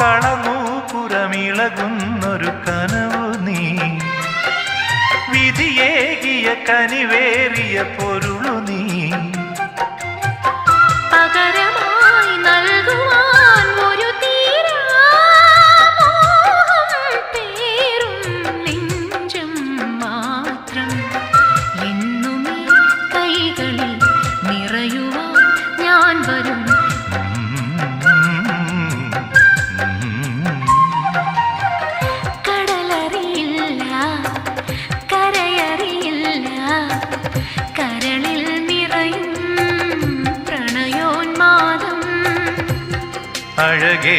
കളനൂപുരമിളകുന്നൊരു കനവു നീ. വിധിയേകിയ കനിവേറിയ പൊരുളു அழகே.